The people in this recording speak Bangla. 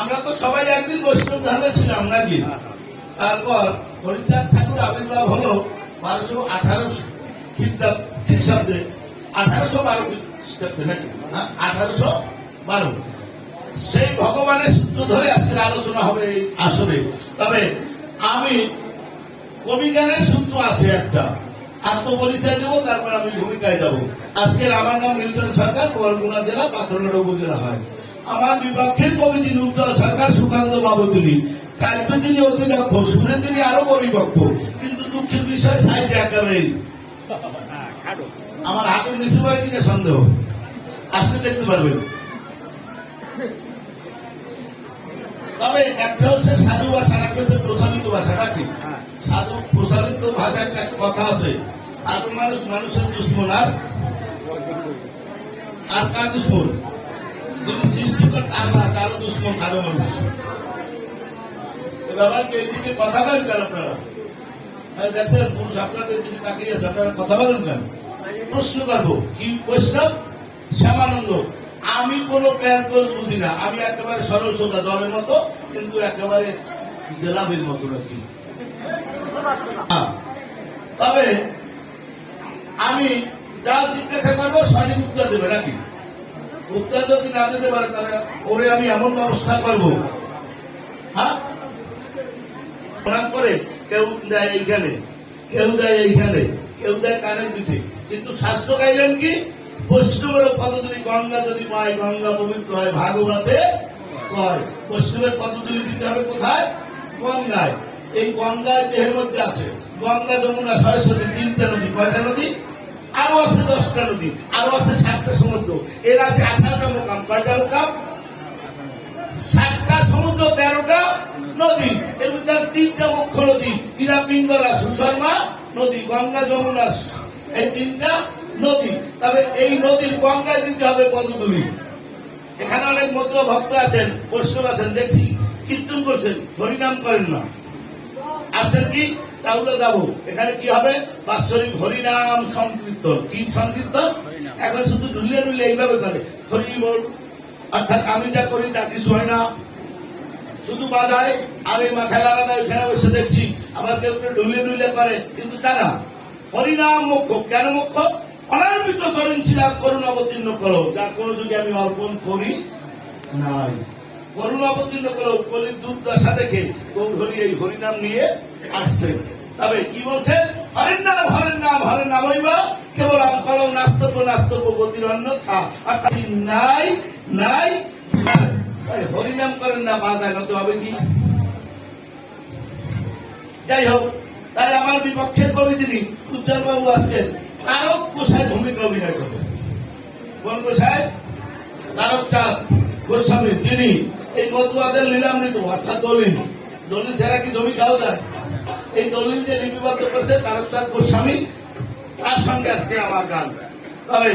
আমরা তো সবাই একদিন বৈষ্ণব ধর্মে ছিলাম নাকি? তারপর হরিচাঁদ ঠাকুর আবির্ভাব হলো বারোশো আঠারোশো খ্রিস্টাব্দ আঠারোশো বারো খ্রিস্টাব্দে নাকি? হ্যাঁ, আঠারোশো বারো। সেই ভগবানের সূত্র ধরে আজকের আলোচনা হবে এই আসরে। তবে আমি কবিগানের সূত্র আছে একটা। আত্মপরিচয় দেবো তারপর আমি ভূমিকায় যাব। আজকের আমার নাম মিল্টন সরকার বরগুনা জেলা পাথরঘাটা উপজেলা হয়। আমার বিপক্ষের কবি উজ্জ্বল সরকার সুকান্ত বাবুতুলি। কাব্যে তিনি অতি সুরে তিনি আরও পরিপক্ষ কিন্তু দুঃখের বিষয়, সাইজ একেবারে আমার হাতের নিচু পারে কিনা সন্দেহ। আসতে দেখতে পারবেন। তবে একটা হচ্ছে সাধু ভাষা একটা হচ্ছে প্রচলিত ভাষা, নাকি? সাধু প্রচলিত ভাষার একটা কথা আছে। আর মানুষ, মানুষের দুশ্মন, আর? আর কার দুশ্মন? দুশ্মন কারও মানুষ। এবার এই দিকে কথা বলেন কেন আপনারা? এই দেখছেন, পুরুষ আপনাদের দিকে তাকিয়ে আছে, আপনারা কথা বলেন কেন? প্রশ্ন করব, কি বৈষ্ণব শ্যামানন্দ, আমি কোন প্যাঁচ বুঝি না। আমি একেবারে সরল সোজা জলের মতো, কিন্তু একেবারে জেলাবের মতো নাকি। হ্যাঁ। তবে আমি যা জিজ্ঞাসা করব সঠিক উত্তর দেবে নাকি? উত্তর যদি না দিতে পারে, তাহলে ওরে আমি এমন ব্যবস্থা করব। হ্যাঁ? করে, কেউ দেয় এইখানে, কেউ দেয় এইখানে, কেউ দেয় কানের পিঠে। কিন্তু শাস্ত্র গাইলেন কি? বৈষ্ণবের পদতুলি গঙ্গা যদি পায়, গঙ্গা পবিত্র হয়, ভাগবতে কয়। বৈষ্ণবের পদতুলি দিতে হবে কোথায়? গঙ্গায়। এই গঙ্গায় দেহের মধ্যে আছে। গঙ্গা যমুনা সরস্বতী, তিনটা নদী, কয়টা নদী? আরও আছে দশটা নদী, আরও আছে সাতটা সমুদ্র। এর আছে আঠারোটা মোকাম, কয়টা মোকাম? সাতটা সমুদ্র, তেরোটা নদী। এর মধ্যে তিনটা মুখ্য নদী, ইরা, পিঙ্গলা সুশর্মা নদী, গঙ্গা, যমুনা, এই তিনটা নদী। তবে এই নদীর গঙ্গায় দিতে হবে পদতুলি এখানে অনেক মধ্য ভক্ত আছেন, বৈষ্ণব আছেন, দেখছি, কীর্তন করছেন, হরিনাম করেন না। আসছেন কি? চাউলে যাব। এখানে কি হবে? বাৎসরিক হরিনাম সংকীর্তন। কি সংকীর্তন? এখন শুধু ঢুলিয়ে ঢুলিয়ে এইভাবে করে। হরি বল। অর্থাৎ আমি যা করি তা কিছু হয় না। শুধু বাজায়। আর এই মাথায় আলাদা ওইখানে বসে দেখছি। আবার কেউ কেউ ঢুলিয়ে ঢুলিয়ে করে। কিন্তু তারা হরিনাম মুখ্য। কেন মুখ্য? অনার্বিত চরণ ছিলা করুণ অবতীর্ণ করো। যার কোন যুগে আমি অর্পণ করি নাই। করুণ অবতীর্ণ করো কলির দুর্দশা দেখে গৌর হরি এই হরিনাম নিয়ে আসছে তবে কি বলছেন? হরেন নাম হরেন নাম হরেন নাম হইবা। কেবল আম কলম নাস্তব্য নাস্তব্য গতির অন্যথা অর্থাৎ নাই নাই হরিনাম করেন না বাজায় নতে হবে কি? যাই হোক, তাই আমার বিপক্ষের কবি যিনি উজ্জ্বল বাবু আজকে তারক গোসাই ভূমিকা অভিনয় করবেন। কোন গোসাই? তারক চাঁদ গোস্বামী তিনি এই মতুয়াদের নিত অর্থাৎ দলিল। দলিল ছাড়া কি জমি খাওয়া যায়? এই দলিল যে লিপিবদ্ধ করছে তারক চাঁদ গোস্বামী, তার সঙ্গে আজকে আমার গান। তবে